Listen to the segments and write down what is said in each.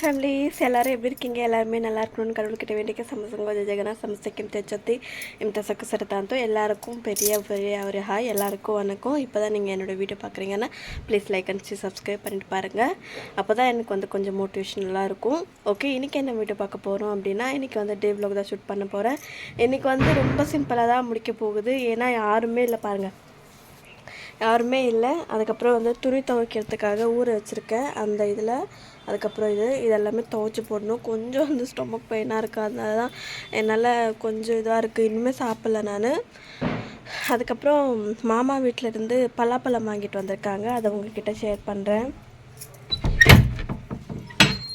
Families எல்லாரும் எப்படி இருக்கீங்க எல்லாருமே நல்லா இருக்கணும்னு கடவுள்கிட்ட வேண்டிக்க ಸಮಸಂಗ ಜಗನ ಸಮಸ್ಯೆಗೆ ತೆಚ್ಚೊತ್ತಿ ಇಂಥ ಸಕ್ಕು ಸರತಾಂತು எல்லாருக்கும் பெரிய பெரிய ஒரு ஹாய் எல்லாருக்கும் வணக்கம் இப்போ தான் நீங்கள் என்னோடய வீடியோ பார்க்குறீங்கன்னா ப்ளீஸ் லைக் அண்ட் சப்ஸ்கிரைப் பண்ணிட்டு பாருங்கள் அப்போ தான் எனக்கு வந்து கொஞ்சம் மோட்டிவேஷனலாக இருக்கும் ஓகே இன்றைக்கி என்ன வீடியோ பார்க்க போகிறோம் அப்படின்னா இன்றைக்கி வந்து டே vlog தான் ஷூட் பண்ண போகிறேன் இன்றைக்கி வந்து ரொம்ப சிம்பிளாக தான் முடிக்க போகுது ஏன்னா யாருமே இல்லை பாருங்கள் யாருமே இல்லை அதுக்கப்புறம் வந்து துணி துவைக்கிறதுக்காக ஊற வச்சுருக்கேன் அந்த இதில் அதுக்கப்புறம் இது இதெல்லாமே துவைச்சி போடணும். கொஞ்சம் வந்து ஸ்டொமக் பெயினாக இருக்குது அதனால தான் என்னால் கொஞ்சம் இதாக இருக்குது இனிமேல் சாப்பிட்ல நான். அதுக்கப்புறம் மாமா வீட்டிலேருந்து பலாப்பழம் வாங்கிட்டு வந்திருக்காங்க. அதை உங்ககிட்ட ஷேர் பண்ணுறேன்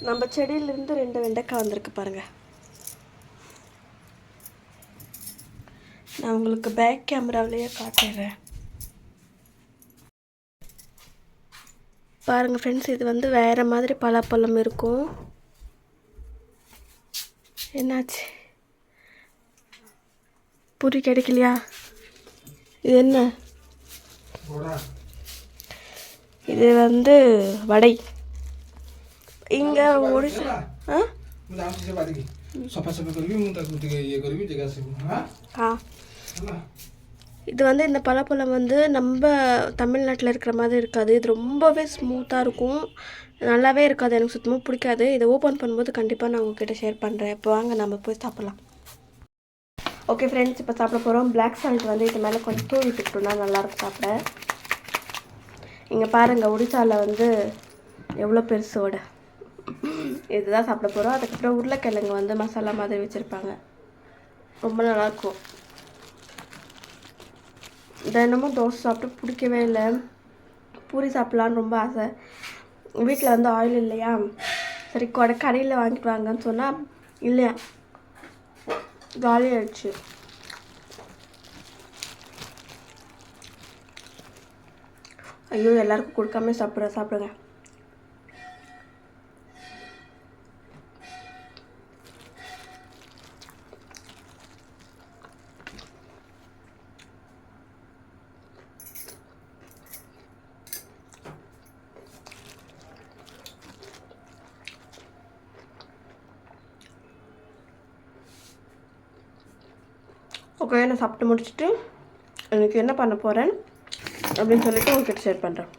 நம்ம செடியிலேருந்து ரெண்டு வெண்டைக்காய் வந்திருக்கு பாருங்கள் நான் உங்களுக்கு பேக் கேமராவிலேயே காட்டுறேன். பாருங்கள் ஃப்ரெண்ட்ஸ் இது வந்து வேறு மாதிரி பலாப்பழம் இருக்கும் என்னாச்சு புரி கிடைக்கலையா இது என்ன இது வந்து வடை இங்கே ஒடிசா ஆ ମୁଁ ଯାଉଛି ସେ ବାରିକି ସଫାସଫି କରିବି ମୁଁ ତାକୁ ଟିକେ ଇଏ କରିବି ଜାଗା ସବୁ ହଁ ஆ ହେଲା இது வந்து இந்த பலாப்பழம் வந்து நம்ம தமிழ்நாட்டில் இருக்கிற மாதிரி இருக்காது. இது ரொம்பவே ஸ்மூத்தாக இருக்கும். நல்லாவே இருக்காது. எனக்கு சுத்தமாக பிடிக்காது. இதை ஓப்பன் பண்ணும்போது கண்டிப்பாக நான் உங்ககிட்ட ஷேர் பண்ணுறேன் இப்போ வாங்க நம்ம போய் சாப்பிட்லாம். ஓகே ஃப்ரெண்ட்ஸ் இப்போ சாப்பிட போகிறோம் பிளாக் சால்ட் வந்து இது மேலே கொஞ்சம் தூவி விட்டுட்டோம்னா நல்லாயிருக்கும் சாப்பிட. இங்கே பாருங்கள் ஒடிசாவில் வந்து எவ்வளோ பெருசோட இதுதான் சாப்பிட போகிறோம் அதுக்கப்புறம் உருளைக்கிழங்கு வந்து மசாலா மாதிரி வச்சுருப்பாங்க. ரொம்ப நல்லாயிருக்கும் தினமும் தோசை சாப்பிட்டு பிடிக்கவே இல்லை. பூரி சாப்பிட்லான்னு ரொம்ப ஆசை. வீட்டில் வந்து ஆயில் இல்லையா? சரி கொடை கடையில் வாங்கிட்டு வாங்கன்னு சொன்னால் இல்லையா காலி ஆயிடுச்சு. ஐயோ எல்லாருக்கும் கொடுக்காம சாப்பிட்ற சாப்பிடுங்க. ஓகே நான் சாப்பிட்டு முடிச்சுட்டு எனக்கு என்ன பண்ண போகிறேன் அப்படின்னு சொல்லிட்டு உங்ககிட்ட ஷேர் பண்ணுறேன்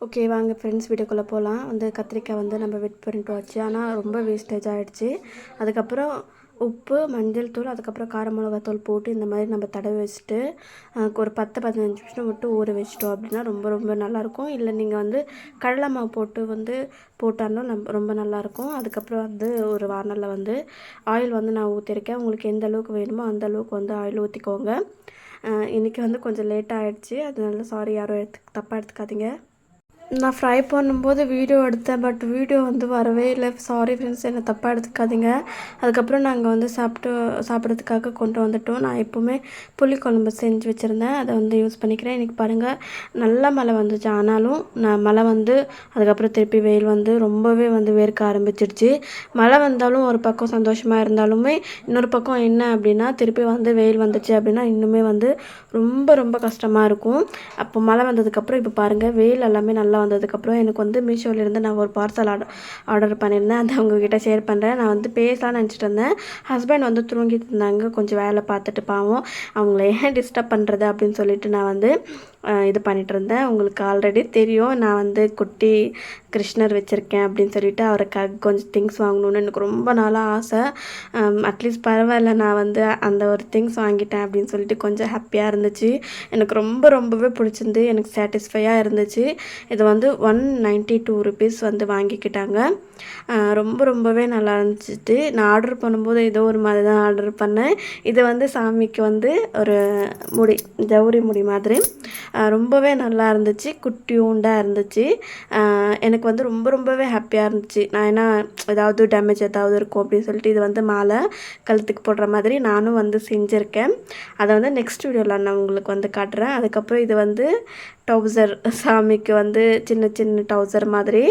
ஓகே வாங்க ஃப்ரெண்ட்ஸ் வீடியோக்குள்ளே போகலாம் வந்து கத்திரிக்காய் வந்து நம்ம வெட் பண்ணிட்டு வச்சு ஆனால் ரொம்ப வேஸ்டேஜ் ஆகிடுச்சு அதுக்கப்புறம் உப்பு மஞ்சள் தூள் அதுக்கப்புறம் கார மிளகாத்தூள் போட்டு இந்த மாதிரி நம்ம தடவி வச்சுட்டு ஒரு பத்து பதினஞ்சு நிமிஷம் விட்டு ஊற வச்சிட்டோம் அப்படின்னா ரொம்ப ரொம்ப நல்லாயிருக்கும். இல்லை நீங்கள் வந்து கடலை மாவு போட்டு வந்து போட்டாலும் நம்ம ரொம்ப நல்லாயிருக்கும். அதுக்கப்புறம் வந்து ஒரு வானலில் வந்து ஆயில் வந்து நான் ஊற்றிருக்கேன் உங்களுக்கு எந்த அளவுக்கு வேணுமோ அந்த அளவுக்கு வந்து ஆயில் ஊற்றிக்கோங்க இன்றைக்கி வந்து கொஞ்சம் லேட் ஆகிடுச்சி அதனால சாரி யாரும் எடுத்து தப்பாக எடுத்துக்காதீங்க. நான் ஃப்ரை பண்ணும்போது வீடியோ எடுத்தேன் பட் வீடியோ வந்து வரவே இல்லை. சாரி ஃப்ரெண்ட்ஸ் என்னை தப்பாக எடுத்துக்காதீங்க. அதுக்கப்புறம் நாங்கள் வந்து சாப்பிட்டு சாப்பிட்றதுக்காக கொண்டு வந்துட்டோம். நான் எப்போவுமே புளிக்குழம்பு செஞ்சு வச்சுருந்தேன். அதை வந்து யூஸ் பண்ணிக்கிறேன். இன்றைக்கி பாருங்கள் நல்ல மழை வந்துச்சு. ஆனாலும் நான் மழை வந்து அதுக்கப்புறம் திருப்பி வெயில் வந்து ரொம்பவே வந்து வேர்க்க ஆரம்பிச்சிடுச்சு மழை வந்தாலும் ஒரு பக்கம் சந்தோஷமாக இருந்தாலுமே இன்னொரு பக்கம் என்ன அப்படின்னா திருப்பி வந்து வெயில் வந்துச்சு அப்படின்னா இன்னுமே வந்து ரொம்ப ரொம்ப கஷ்டமாக இருக்கும். அப்போ மழை வந்ததுக்கப்புறம் இப்போ பாருங்கள் வெயில் எல்லாமே நல்லா வந்ததுக்கப்புறம் எனக்கு வந்து மீஷோலேருந்து நான் ஒரு பார்சல் ஆர்டர் ஆர்டர் பண்ணியிருந்தேன். அதை அவங்கக்கிட்ட ஷேர் பண்ணுறேன் நான் வந்து பேசலாம்னு நினச்சிட்டு இருந்தேன். ஹஸ்பண்ட் வந்து தூங்கிட்டு இருந்தாங்க. கொஞ்சம் வேலை பார்த்துட்டு பாவம். அவங்கள ஏன் டிஸ்டர்ப் பண்ணுறது அப்படின்னு சொல்லிட்டு நான் வந்து இது பண்ணிட்டு இருந்தேன் உங்களுக்கு ஆல்ரெடி தெரியும். நான் வந்து குட்டி கிருஷ்ணர் வச்சுருக்கேன் அப்படின்னு சொல்லிட்டு அவருக்காக கொஞ்சம் திங்ஸ் வாங்கணும்னு எனக்கு ரொம்ப நாளாக ஆசை. அட்லீஸ்ட் பரவாயில்ல நான் வந்து அந்த ஒரு திங்ஸ் வாங்கிட்டேன் அப்படின்னு சொல்லிட்டு கொஞ்சம் ஹாப்பியாக இருந்துச்சு. எனக்கு ரொம்ப ரொம்பவே பிடிச்சிருந்து எனக்கு சாட்டிஸ்ஃபையாக இருந்துச்சு. இது வந்து ஒன் நைன்ட்டி டூ ருபீஸ் வந்து வாங்கிக்கிட்டாங்க. ரொம்ப ரொம்பவே நல்லா இருந்துச்சு. நான் ஆர்டர் பண்ணும்போது ஏதோ ஒரு மாதிரி தான் ஆர்டர் பண்ணேன். இது வந்து சாமிக்கு வந்து ஒரு முடி ஜவுரி முடி மாதிரி. ரொம்பவே நல்லா இருந்துச்சு. குட்டியூண்டாக இருந்துச்சு. எனக்கு வந்து ரொம்ப ரொம்பவே ஹாப்பியாக இருந்துச்சு. நான் ஏன்னா ஏதாவது டேமேஜ் ஏதாவது இருக்கும் அப்படின்னு சொல்லிட்டு இது வந்து மாலை கழுத்துக்கு போடுற மாதிரி நானும் வந்து செஞ்சுருக்கேன். அதை வந்து நெக்ஸ்ட் வீடியோவில் நான் உங்களுக்கு வந்து காட்டுறேன். அதுக்கப்புறம் இது வந்து டவுசர் சாமிக்கு வந்து சின்ன சின்ன டவுசர் மாதிரி.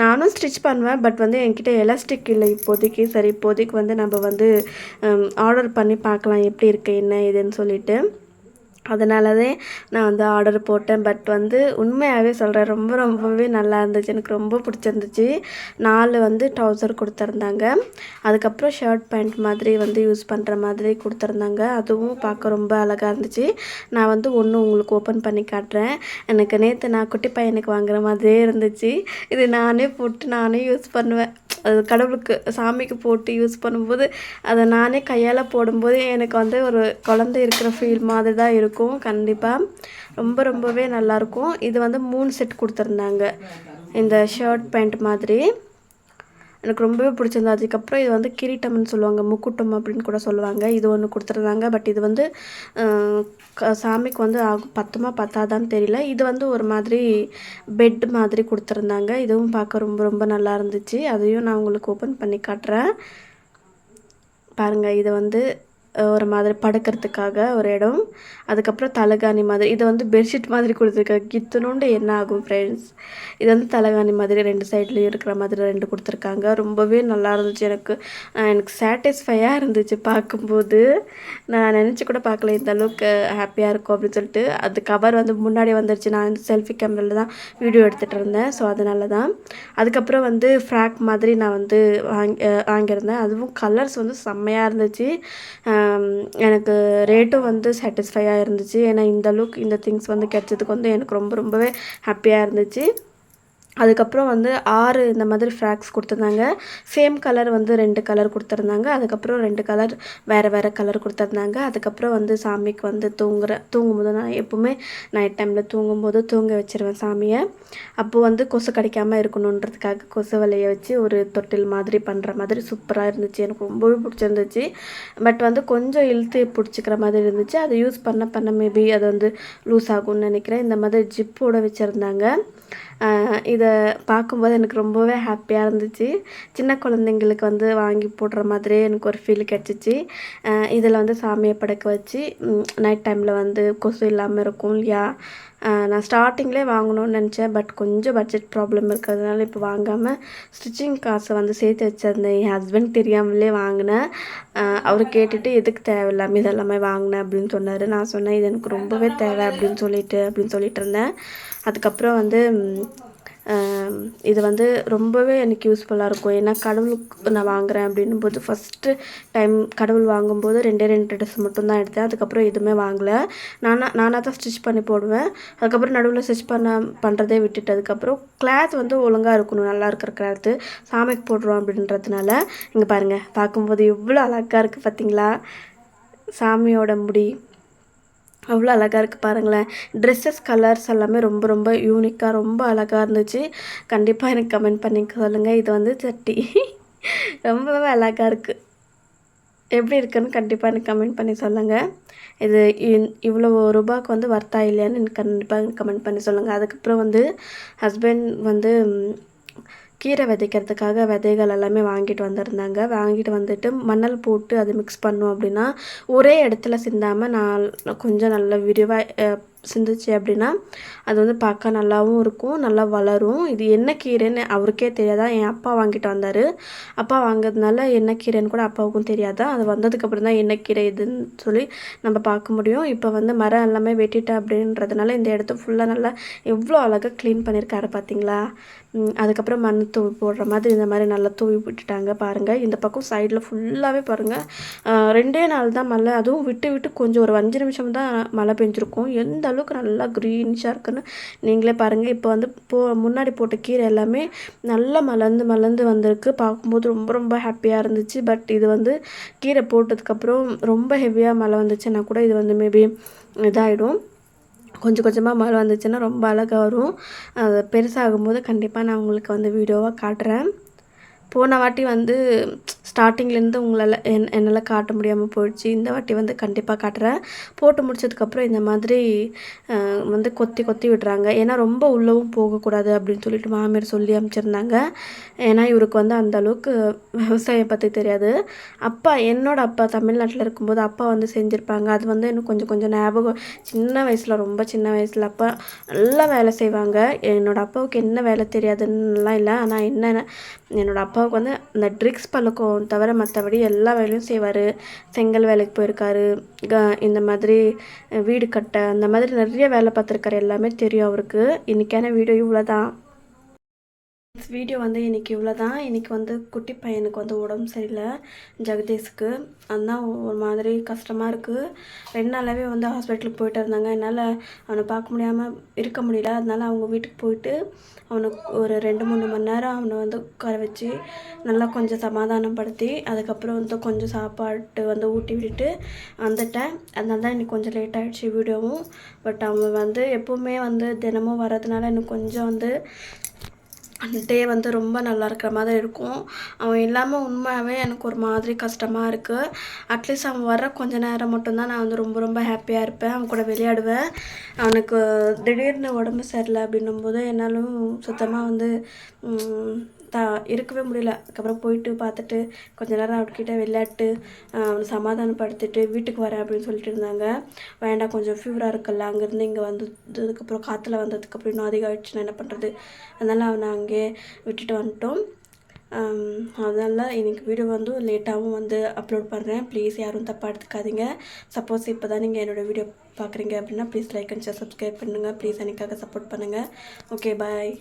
நானும் ஸ்டிச் பண்ணுவேன். பட் வந்து என்கிட்ட எலாஸ்டிக் இல்லை. இப்போதைக்கு சரி இப்போதைக்கு வந்து நம்ம வந்து ஆர்டர் பண்ணி பார்க்கலாம். எப்படி இருக்குது என்ன ஏதுன்னு அதனால தான் நான் வந்து ஆர்டர் போட்டேன். பட் வந்து உண்மையாகவே சொல்கிறேன் ரொம்ப ரொம்பவே நல்லா இருந்துச்சு. எனக்கு ரொம்ப பிடிச்சிருந்துச்சு. நாலு வந்து ட்ரௌசர் கொடுத்துருந்தாங்க. அதுக்கப்புறம் ஷர்ட் பேண்ட் மாதிரி வந்து யூஸ் பண்ணுற மாதிரி கொடுத்துருந்தாங்க. அதுவும் பார்க்க ரொம்ப அழகாக இருந்துச்சு. நான் வந்து ஒன்று உங்களுக்கு ஓப்பன் பண்ணி காட்டுறேன். எனக்கு நேற்று நான் குட்டி பையனுக்கு வாங்குற மாதிரியே இருந்துச்சு. இது நானே போட்டு நானே யூஸ் பண்ணுவேன். அது கடவுளுக்கு சாமிக்கு போட்டு யூஸ் பண்ணும்போது அதை நானே கையால் போடும்போது எனக்கு வந்து ஒரு குழந்தை இருக்கிற ஃபீல் மாதிரி தான் இருக்கும். கண்டிப்பாக ரொம்ப ரொம்பவே நல்லாயிருக்கும் இது வந்து மூணு செட் கொடுத்துருந்தாங்க. இந்த ஷர்ட் பேண்ட் மாதிரி. எனக்கு ரொம்பவே பிடிச்சிருந்தது. அதுக்கப்புறம் இது வந்து கிரீட்டம்னு சொல்லுவாங்க. முக்குட்டம் அப்படின்னு கூட சொல்லுவாங்க. இது ஒன்று கொடுத்துருந்தாங்க. பட் இது வந்து க- சாமிக்கு வந்து ஆகும் பத்துமா பத்தாதான்னு தெரியல. இது வந்து ஒரு மாதிரி பெட் மாதிரி கொடுத்துருந்தாங்க. இதுவும் பார்க்க ரொம்ப ரொம்ப நல்லா இருந்துச்சு. அதையும் நான் உங்களுக்கு ஓப்பன் பண்ணி காட்டுறேன். பாருங்கள் இது வந்து ஒரு மாதிரி படுக்கிறதுக்காக ஒரு இடம். அதுக்கப்புறம் தலைகாணி மாதிரி. இதை வந்து பெட்ஷீட் மாதிரி கொடுத்துருக்காங்க கித்தணுண்டு என்ன ஆகும் ஃப்ரெண்ட்ஸ் இது வந்து தலைகாணி மாதிரி ரெண்டு சைட்லேயும் இருக்கிற மாதிரி ரெண்டு கொடுத்துருக்காங்க. ரொம்பவே நல்லா இருந்துச்சு எனக்கு. எனக்கு சாட்டிஸ்ஃபையாக இருந்துச்சு பார்க்கும்போது. நான் நினச்சி கூட பார்க்கல இந்த அளவுக்கு ஹாப்பியாக இருக்கும் அப்படின்னு சொல்லிட்டு. அது கவர் வந்து முன்னாடி வந்துருச்சு. நான் வந்து செல்ஃபி கேமராவில் தான் வீடியோ எடுத்துகிட்டு இருந்தேன். ஸோ அதனால தான். அதுக்கப்புறம் வந்து ஃப்ராக் மாதிரி நான் வந்து வாங்கி வாங்கியிருந்தேன். அதுவும் கலர்ஸ் வந்து செம்மையாக இருந்துச்சு. எனக்கு ரேட்டும் வந்து சாட்டிஸ்ஃபையாக இருந்துச்சு. ஏன்னா இந்த லுக் இந்த திங்ஸ் வந்து கிடச்சதுக்கு வந்து எனக்கு ரொம்ப ரொம்பவே ஹாப்பியாக இருந்துச்சு. அதுக்கப்புறம் வந்து ஆறு இந்த மாதிரி ஃப்ராக்ஸ் கொடுத்துருந்தாங்க. சேம் கலர் வந்து ரெண்டு கலர் கொடுத்துருந்தாங்க. அதுக்கப்புறம் ரெண்டு கலர் வேறு வேறு கலர் கொடுத்துருந்தாங்க. அதுக்கப்புறம் வந்து சாமிக்கு வந்து தூங்குற தூங்கும்போது நான் எப்போவுமே நைட் டைமில் தூங்கும்போது தூங்க வச்சிருவேன் சாமியை. அப்போது வந்து கொசு கடிக்காமல் இருக்கணுன்றதுக்காக கொசு வலையை வச்சு ஒரு தொட்டில் மாதிரி பண்ணுற மாதிரி சூப்பராக இருந்துச்சு. எனக்கு ரொம்பவே பிடிச்சிருந்துச்சு. பட் வந்து கொஞ்சம் இழுத்து பிடிச்சிக்கிற மாதிரி இருந்துச்சு. அதை யூஸ் பண்ண பண்ண மேபி அது வந்து லூஸ் ஆகும்னு நினைக்கிறேன். இந்த மாதிரி ஜிப்போட வச்சுருந்தாங்க. இதை பார்க்கும்போது எனக்கு ரொம்பவே ஹாப்பியாக இருந்துச்சு. சின்ன குழந்தைங்களுக்கு வந்து வாங்கி போடுற மாதிரியே எனக்கு ஒரு ஃபீல் கிடச்சிச்சு. இதில் வந்து சாமியை படைக்க வச்சு நைட் டைமில் வந்து கொசு இல்லாமல் இருக்கும் இல்லையா? நான் ஸ்டார்டிங்லேயே வாங்கணும்னு நினச்சேன் பட் கொஞ்சம் பட்ஜெட் ப்ராப்ளம் இருக்கிறதுனால இப்போ வாங்காமல் ஸ்டிச்சிங் காசை வந்து சேர்த்து வச்சிருந்தேன். என் ஹஸ்பண்ட் தெரியாமலே வாங்கினேன். அவர் கேட்டுட்டு எதுக்கு தேவையில்லாமல் இதெல்லாமே வாங்கினேன் அப்படின்னு சொன்னார். நான் சொன்னேன் இது எனக்கு ரொம்பவே தேவை அப்படின்னு சொல்லிட்டு அப்படின்னு சொல்லிட்டு இருந்தேன். அதுக்கப்புறம் வந்து இது வந்து ரொம்பவே எனக்கு யூஸ்ஃபுல்லாக இருக்கும். ஏன்னா கடவுளுக்கு நான் வாங்குறேன் அப்படின்னும் போது ஃபஸ்ட்டு டைம் கடவுள் வாங்கும்போது ரெண்டே ரெண்டு ட்ரெஸ் மட்டும்தான் எடுத்தேன். அதுக்கப்புறம் எதுவுமே வாங்கலை. நானாக நானாக தான் ஸ்டிச் பண்ணி போடுவேன். அதுக்கப்புறம் நடுவில் ஸ்டிச் பண்ண பண்ணுறதே விட்டுட்டு அதுக்கப்புறம் கிளாத் வந்து ஒழுங்காக இருக்கணும். நல்லா இருக்கிற கிளாத்து சாமிக்கு போடுறோம் அப்படின்றதுனால இங்கே பாருங்கள் பார்க்கும்போது எவ்வளோ அழகாக இருக்குது பார்த்தீங்களா சாமியோட முடி. அவ்வளோ அழகாக இருக்குது பாருங்களேன். ட்ரெஸ்ஸஸ் கலர்ஸ் எல்லாமே ரொம்ப ரொம்ப யூனிக்காக ரொம்ப அழகாக இருந்துச்சு. கண்டிப்பாக எனக்கு கமெண்ட் பண்ணி சொல்லுங்கள் இது வந்து சட்டி. ரொம்பவே அழகாக இருக்குது எப்படி இருக்குன்னு கண்டிப்பாக எனக்கு கமெண்ட் பண்ணி சொல்லுங்கள் இது இவ்வளோ ரூபாய்க்கு வந்து வர்த்தா இல்லையான்னு எனக்கு கண்டிப்பாக கமெண்ட் பண்ணி சொல்லுங்கள் அதுக்கப்புறம் வந்து ஹஸ்பண்ட் வந்து கீரை விதைக்கிறதுக்காக விதைகள் எல்லாமே வாங்கிட்டு வந்திருந்தாங்க. வாங்கிட்டு வந்துட்டு மணல் போட்டு அது மிக்ஸ் பண்ணோம் அப்படின்னா ஒரே இடத்துல சிந்தாமல் நான் கொஞ்சம் நல்ல விரிவாக சிந்துச்சு அப்படின்னா அது வந்து பார்க்க நல்லாவும் இருக்கும் நல்லா வளரும். இது என்ன கீரைன்னு அவருக்கே தெரியாதா? என் அப்பா வாங்கிட்டு வந்தார். அப்பா வாங்குறதுனால என்ன கீரைன்னு கூட அப்பாவுக்கும் தெரியாதா? அது வந்ததுக்கப்புறம் தான் என்ன கீரை இதுன்னு சொல்லி நம்ம பார்க்க முடியும். இப்போ வந்து மரம் எல்லாமே வெட்டிட்டேன் அப்படின்றதுனால இந்த இடத்த ஃபுல்லாக நல்லா எவ்வளோ அழகாக க்ளீன் பண்ணியிருக்காரு பார்த்தீங்களா? அதுக்கப்புறம் மண் தூவி போடுற மாதிரி இந்த மாதிரி நல்லா தூவி விட்டுட்டாங்க பாருங்கள் இந்த பக்கம் சைடில் ஃபுல்லாகவே பாருங்கள் ரெண்டே நாள் தான் மழை. அதுவும் விட்டு விட்டு கொஞ்சம் ஒரு அஞ்சு நிமிஷம் தான் மழை பெஞ்சிருக்கும். எந்த அளவுக்கு நல்லா க்ரீனிஷாக இருக்குன்னு நீங்களே பாருங்கள் இப்போ வந்து போ முன்னாடி போட்ட கீரை எல்லாமே நல்லா மலர்ந்து மலர்ந்து வந்திருக்கு. பார்க்கும்போது ரொம்ப ரொம்ப ஹாப்பியாக இருந்துச்சு. பட் இது வந்து கீரை போட்டதுக்கப்புறம் ரொம்ப ஹெவியாக மழை வந்துச்சுன்னா கூட இது வந்து மேபி இதாகிடும் கொஞ்சம் கொஞ்சமாக மழை வந்துச்சுன்னா ரொம்ப அழகாக வரும். அது பெருசாகும்போது கண்டிப்பாக நான் உங்களுக்கு வந்து வீடியோவாக காட்டுறேன். போன வாட்டி வந்து ஸ்டார்டிங்லேருந்து உங்களால் என் என்னால் காட்ட முடியாமல் போயிடுச்சு. இந்த வாட்டி வந்து கண்டிப்பாக காட்டுறேன். போட்டு முடிச்சதுக்கப்புறம் இந்த மாதிரி வந்து கொத்தி கொத்தி விடுறாங்க. ஏன்னா ரொம்ப உள்ளவும் போகக்கூடாது அப்படின்னு சொல்லிட்டு மாமியார் சொல்லி அமைச்சிருந்தாங்க. ஏன்னா இவருக்கு வந்து அந்த அளவுக்கு விவசாயம் பற்றி தெரியாது. அப்பா என்னோட அப்பா தமிழ்நாட்டில் இருக்கும்போது அப்பா வந்து செஞ்சுருப்பாங்க. அது வந்து எனக்கு கொஞ்சம் கொஞ்சம் ஞாபகம் சின்ன வயசில் ரொம்ப சின்ன வயசில் அப்பா நல்லா வேலை செய்வாங்க. என்னோடய அப்பாவுக்கு என்ன வேலை தெரியாதுன்னுலாம் இல்லை. ஆனால் என்ன அப்பா அப்பாவுக்கு வந்து இந்த ட்ரிக்ஸ் பழக்கம் தவிர மற்றபடி எல்லா வேலையும் செய்வார். செங்கல் வேலைக்கு போயிருக்காரு. க- இந்த மாதிரி வீடு கட்ட அந்த மாதிரி நிறைய வேலை பார்த்துருக்காரு. எல்லாமே தெரியும் அவருக்கு. இன்றைக்கான வீடியோ இவ்வளோ தான் வீடியோ வந்து இன்றைக்கி இவ்வளோ தான் இன்றைக்கி வந்து குட்டி பையனுக்கு வந்து உடம்பு சரியில்லை. ஜெகதீஷ்க்கு. அதுதான் ஒரு மாதிரி கஷ்டமாக இருக்குது ரெண்டு நாளாகவே வந்து ஹாஸ்பிட்டலுக்கு போயிட்டு இருந்தாங்க. என்னால் அவனை பார்க்க முடியாமல் இருக்க முடியல. அதனால அவங்க வீட்டுக்கு போயிட்டு அவனுக்கு ஒரு ரெண்டு மூணு மணி நேரம் அவனை வந்து உட்கார வச்சு நல்லா கொஞ்சம் சமாதானப்படுத்தி அதுக்கப்புறம் வந்து கொஞ்சம் சாப்பாட்டு வந்து ஊட்டி விட்டுட்டு வந்துட்டேன். அதனால தான் இன்றைக்கி கொஞ்சம் லேட் ஆகிடுச்சு வீடியோவும். பட் அவன் வந்து எப்போவுமே வந்து தினமும் வர்றதுனால எனக்கு கொஞ்சம் வந்து டே வந்து ரொம்ப நல்லா இருக்கிற மாதிரி இருக்கும். அவன் இல்லாமல் உண்மையாகவே எனக்கு ஒரு மாதிரி கஷ்டமாக இருக்குது அட்லீஸ்ட் அவன் வர கொஞ்ச நேரம் மட்டும்தான் நான் வந்து ரொம்ப ரொம்ப ஹாப்பியாக இருப்பேன். அவன் கூட விளையாடுவேன். அவனுக்கு திடீர்னு உடம்பு சரியில்லை அப்படின்னும் போது என்னாலும் சுத்தமாக வந்து த இருக்கவே முடியல. அதுக்கப்புறம் போயிட்டு பார்த்துட்டு கொஞ்ச நேரம் அவர்கிட்ட விளையாட்டு அவனை சமாதானப்படுத்திட்டு வீட்டுக்கு வரேன் அப்படின்னு சொல்லிட்டு இருந்தாங்க. வேண்டாம் கொஞ்சம் ஃபீவராக இருக்குல்ல அங்கேருந்து இங்கே வந்ததுக்கப்புறம் காற்றுல வந்ததுக்கப்புறம் இன்னும் அதிகம் ஆயிடுச்சுன்னா என்ன பண்ணுறது அதனால் அவனை அங்கேயே விட்டுட்டு வந்துட்டோம். அதனால் எனக்கு வீடியோ வந்து லேட்டாகவும் வந்து அப்லோட் பண்ணுறேன் ப்ளீஸ் யாரும் தப்பாக எடுத்துக்காதீங்க. சப்போஸ் இப்போ தான் நீங்கள் என்னோடய வீடியோ பார்க்குறீங்க அப்படின்னா please like and share subscribe பண்ணுங்கள் ப்ளீஸ் எனக்காக சப்போர்ட் பண்ணுங்கள் ஓகே பாய்